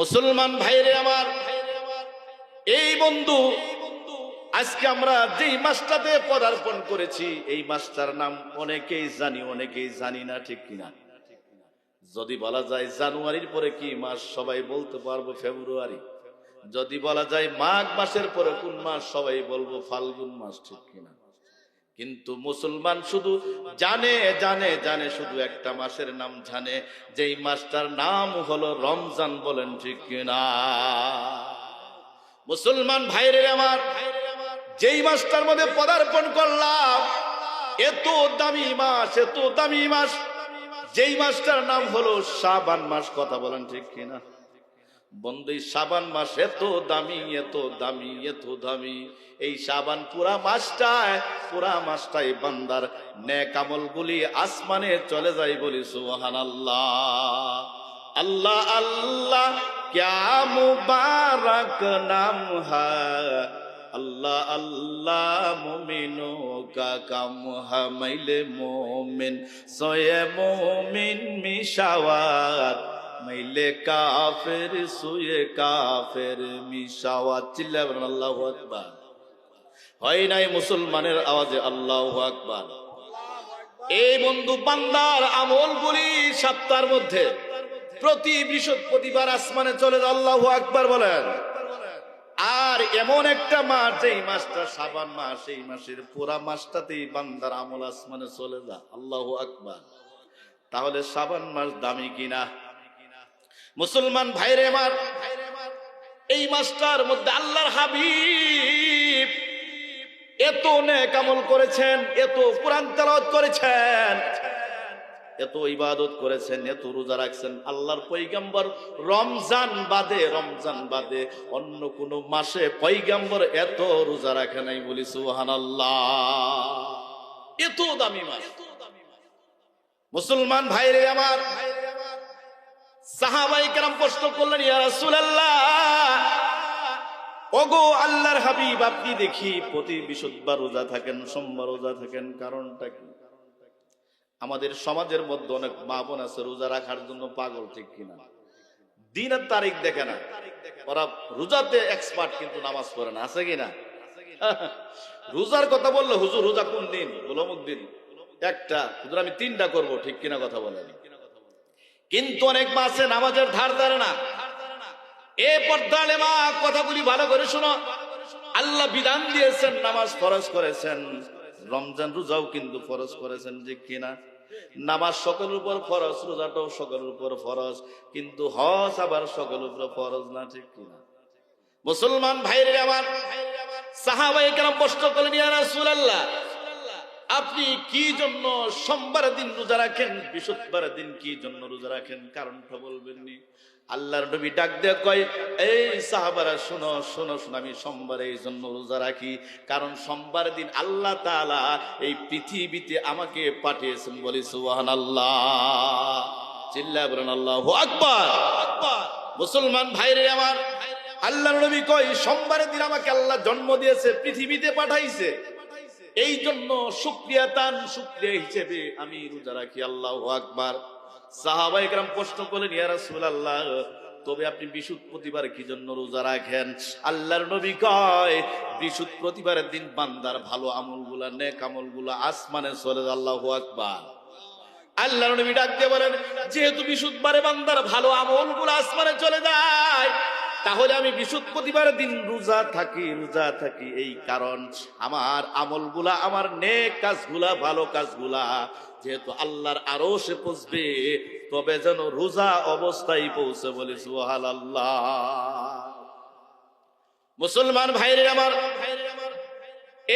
মুসলমান ভাইরে আমার, এই বন্ধু, আজকে আমরা যেই মাসটাতে পদার্পণ করেছি, এই মাসটার নাম অনেকেই জানি অনেকেই জানি না, ঠিক কিনা? যদি বলা যায় জানুয়ারির পরে কি মাস, সবাই বলতে পারব ফেব্রুয়ারি। যদি বলা যায় মাঘ মাসের পরে কোন মাস, সবাই বলব ফাল্গুন মাস, ঠিক কিনা? কিন্তু মুসলমান শুধু জানে জানে জানে, শুধু একটা মাসের নাম জানে। যেই মাসটার নাম হলো রমজান, বলেন ঠিক কিনা? মুসলমান ভাইরে আমার, যেই মাসটার মধ্যে পদার্পণ করলাম, এত দামি মাস, এত দামি মাস। যেই মাসটার নাম হলো শাবান মাস, কথা বলেন ঠিক কিনা? বন্দী সাবান মাস এত দামি এত দামি এত দামি। এই সাবান পুরা মাসটায়, পুরা মাসটাই বান্দার নেকামল গুলি আসমানে চলে যায় বলি সুহান আল্লাহ আল্লাহ আল্লাহ ক্যা মুবারক নাম আল্লাহ আল্লাহ, মোমিনো কা কাম হামাইলে মোমিন, সয়ে মোমিন মিশাওয়াত। মাইলে কাফের সুয়ে কাফের, মিশাওয়া চিল্লা আল্লাহু আকবার। হয় নাই মুসলমানের আওয়াজে, আল্লাহু আকবার। এই বন্ধু বান্দার আমলগুলি সপ্তাহের মধ্যে প্রতি বৃহস্পতিবার আসমানে চলে আল্লাহু আকবার বলেন। আর এমন একটা মাস, যেই মাসটা সাবান মাস, এই মাসের পুরা মাসটাতেই বান্দার আমল আসমানে চলে যা আল্লাহু আকবার। তাহলে সাবান মাস দামি কিনা? মুসলমান ভাইরে আমার, এই মাসটার মধ্যে আল্লাহর হাবিব এত নেক আমল করেছেন, এত কোরআন তেলাওয়াত করেছেন, এত ইবাদত করেছেন, এত রোজা রাখছেন। আল্লাহর পৈগাম্বর রমজান বাদে রমজান বাদে অন্য কোন মাসে পৈগাম্বর এত রোজা রাখে নাই বলি সুহান এত দামি মাস। মুসলমান ভাইরে আমার প্রশ্ন করলেন ওগো আল্লাহর হাবিব, আপনি দেখি প্রতি রোজা থাকেন, সোমবার রোজা থাকেন, কারণটা কি? আমাদের সমাজের মধ্যে অনেক মা বোন আছে, রোজা রাখার জন্য পাগল, ঠিক কিনা? দিনের তারিখ দেখে না। ওরা রোজাতে এক্সপার্ট কিন্তু নামাজ পড়ে না, আছে কিনা? রোজার কথা বলল হুজুর, রোজা কোন দিন? গোলামুক দিন একটা, হুজুর, আমি তিনটা করব, ঠিক কিনা কথা বলেন। কিন্তু অনেক মা আছে, নামাজের ধার ধারে না। এ পর্দালে মা, কথাগুলি ভালো করে শোনো। আল্লাহ বিধান দিয়েছেন, নামাজ ফরজ করেছেন। রমজান রোজাও কিন্তু ফরজ করেছেন যে কিনা? নামাজ সকলের উপর ফরজ, রোজাটাও সকলের উপর ফরজ। কিন্তু হজ আবার সকলের উপর ফরজ না, ঠিক কিনা? মুসলমান ভাইরে আমার সাহাবাই কেন প্রশ্ন করলেন, ইয়া রাসূলুল্লাহ আপনি কি জন্য সোমবার দিন রোজা রাখেন? বৃহস্পতিবার দিন কি জন্য রোজা রাখেন? কারণটা বলবেন নি আল্লাহর নবী ডাক দিয়ে কয়, এই সাহাবারা শোনো শোনো শোনো, আমি সোমবার এই জন্য রোজা রাখি। কারণ সোমবার দিন আল্লাহ তাআলা এই পৃথিবীতে আমাকে পাঠিয়েছেন বলি সুবহান আল্লাহ চিল্লা বলেন, আল্লাহু আকবার। মুসলমান ভাইরে আমার, আল্লাহর নবী কয়, সোমবারের দিন আমাকে আল্লাহ জন্ম দিয়েছে, পৃথিবীতে পাঠাইছে। এই জন্য শুক্রিয়া তান শুক্রিয়া হিসেবে আমি রোজা রাখি, আল্লাহ আকবার। সাহাবাইকরাম প্রশ্ন করলেন, ইয়া তবে আপনি বৃহস্পতিবার কি জন্য রোজা রাখেন? আল্লাহর নবী কয় বৃহস্পতিবারের দিন বান্দার ভালো আমলগুলা, নেক আমলগুলা আসমানে চলে আল্লাহ আকবার। আল্লাহর নবী ডাক দিয়ে বলেন, যেহেতু বৃহস্পতিবারে বান্দার ভালো আমলগুলো আসমানে চলে যায় তাহলে আমি বৃহস্পতিবার দিন রোজা থাকি রোজা থাকি। এই কারণ আমার আমলগুলা, আমার নেক কাজগুলা, ভালো কাজগুলা যেহেতু আল্লাহর আরও সে পৌঁছবে, তবে যেন রোজা অবস্থায় পৌঁছে বলে সুহাল আল্লাহ মুসলমান ভাইরে আমার,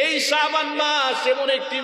এই শাবান মাস এমন একটি